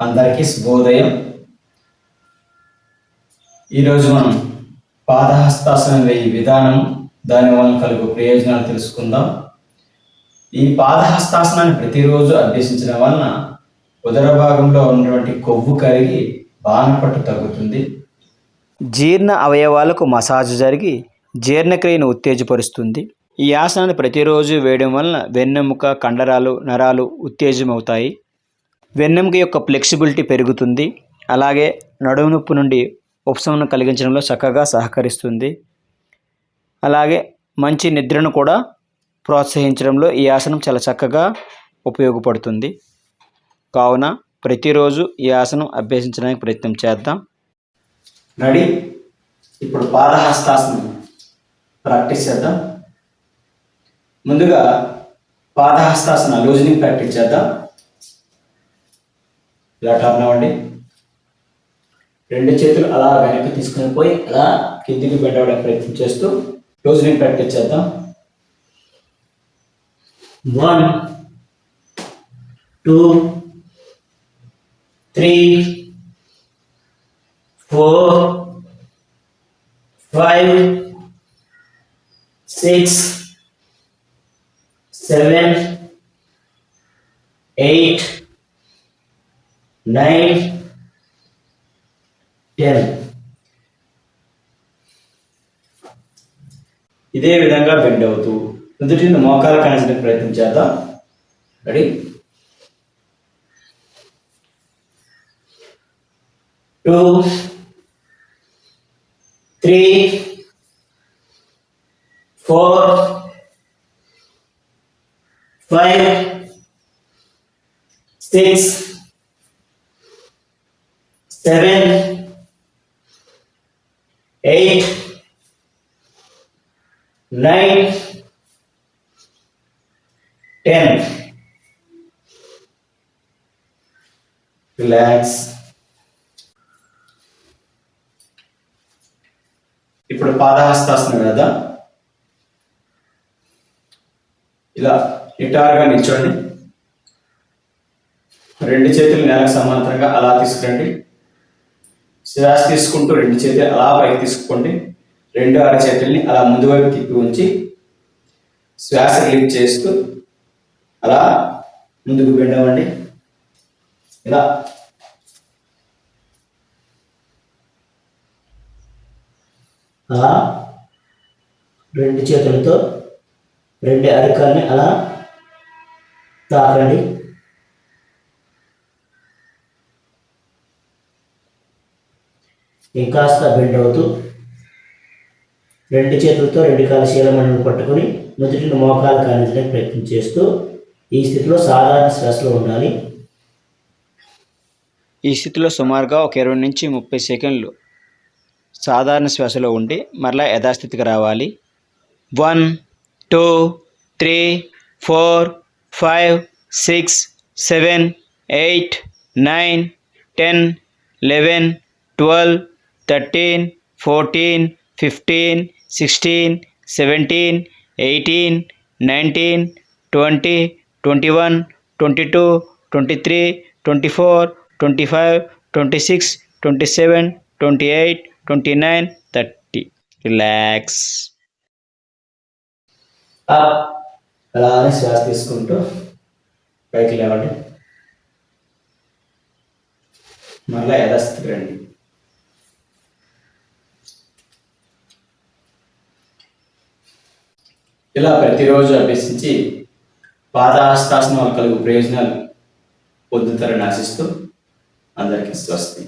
అందరికీ శుభోదయం. ఈరోజు మనం పాదహస్తాసనం వేయి విధానం దాని వలన కలుగు ప్రయోజనాలు తెలుసుకుందాం. ఈ పాదహస్తాసనాన్ని ప్రతిరోజు అభ్యసించడం వలన ఉదర భాగంలో ఉన్నటువంటి కొవ్వు కరిగి బాణపట్టు తగ్గుతుంది. జీర్ణ అవయవాలకు మసాజ్ జరిగి జీర్ణక్రియను ఉత్తేజపరుస్తుంది. ఈ ఆసనాన్ని ప్రతిరోజు వేయడం వలన వెన్నెముక కండరాలు నరాలు ఉత్తేజమవుతాయి. వెన్నెముక యొక్క ఫ్లెక్సిబిలిటీ పెరుగుతుంది. అలాగే నడుము నొప్పి నుండి ఉపశమనం కలిగించడంలో చక్కగా సహకరిస్తుంది. అలాగే మంచి నిద్రను కూడా ప్రోత్సహించడంలో ఈ ఆసనం చాలా చక్కగా ఉపయోగపడుతుంది. కావున ప్రతిరోజు ఈ ఆసనం అభ్యసించడానికి ప్రయత్నం చేద్దాం. రెడీ? ఇప్పుడు పాదహస్తాసనం ప్రాక్టీస్ చేద్దాం. ముందుగా పాదహస్తాసన లూజనింగ్ ప్రాక్టీస్ చేద్దాం. ఇలా టర్న్ అవ్వండి రెండు చేతులు అలా వెనక్కి తీసుకుని పోయి అలా కిందికి బెండ్ అవ్వడానికి ప్రయత్నం చేస్తూ లూజనింగ్ ప్రాక్టీస్ చేద్దాం. One two three four five six seven eight nine ten. ఇదే విధంగా బెండ్ అవుతూ నుదుటిని మోకాలు కానించడానికి ప్రయత్నం చేద్దాం. Ready? Two three four five six seven eight nine ten Relax. ఇప్పుడు పాదహస్తాసనం కదా? ఇలా నిటారుగా నిల్చోండి. రెండు చేతులు నేలకు సమాంతరంగా అలా తీసుకురండి. శ్వాస తీసుకుంటూ రెండు చేతులు అలా పైకి తీసుకోండి. రెండు అరచేతుల్ని అలా ముందు వైపు తిప్పి ఉంచి శ్వాస రిలీజ్ చేస్తూ అలా ముందుకు బెండవండి ఇలా. అలా. రెండు చేతులతో రెండు అరికాల్ని అలా తాకండి. ఇంకాస్త బెండ్ అవుతూ రెండు చేతులతో రెండు కాల శీలమణిని పట్టుకుని నుదుటిని మోకాలు కానించడానికి ప్రయత్నం చేస్తూ ఈ స్థితిలో సాధారణ శ్వాసలో ఉండాలి. ఈ స్థితిలో సుమారుగా ఒక ఇరవై నుంచి ముప్పై సెకండ్లు సాధారణ శ్వాసలో ఉండి మరలా యథాస్థితికి రావాలి. One two three four five six seven eight nine ten eleven twelve thirteen fourteen fifteen sixteen seventeen eighteen nineteen twenty twenty one twenty two twenty three twenty four twenty five twenty six twenty seven twenty eight twenty nine thirty. Relax అలానే శ్వాస తీసుకుంటూ పైకి లేవండి. మళ్ళీ యథాస్థితికి రండి. ఇలా ప్రతిరోజు అభ్యసించి పాదహస్తాసనం కలుగు ప్రయోజనాలు పొందుతారని ఆశిస్తూ అందరికీ స్వస్తి.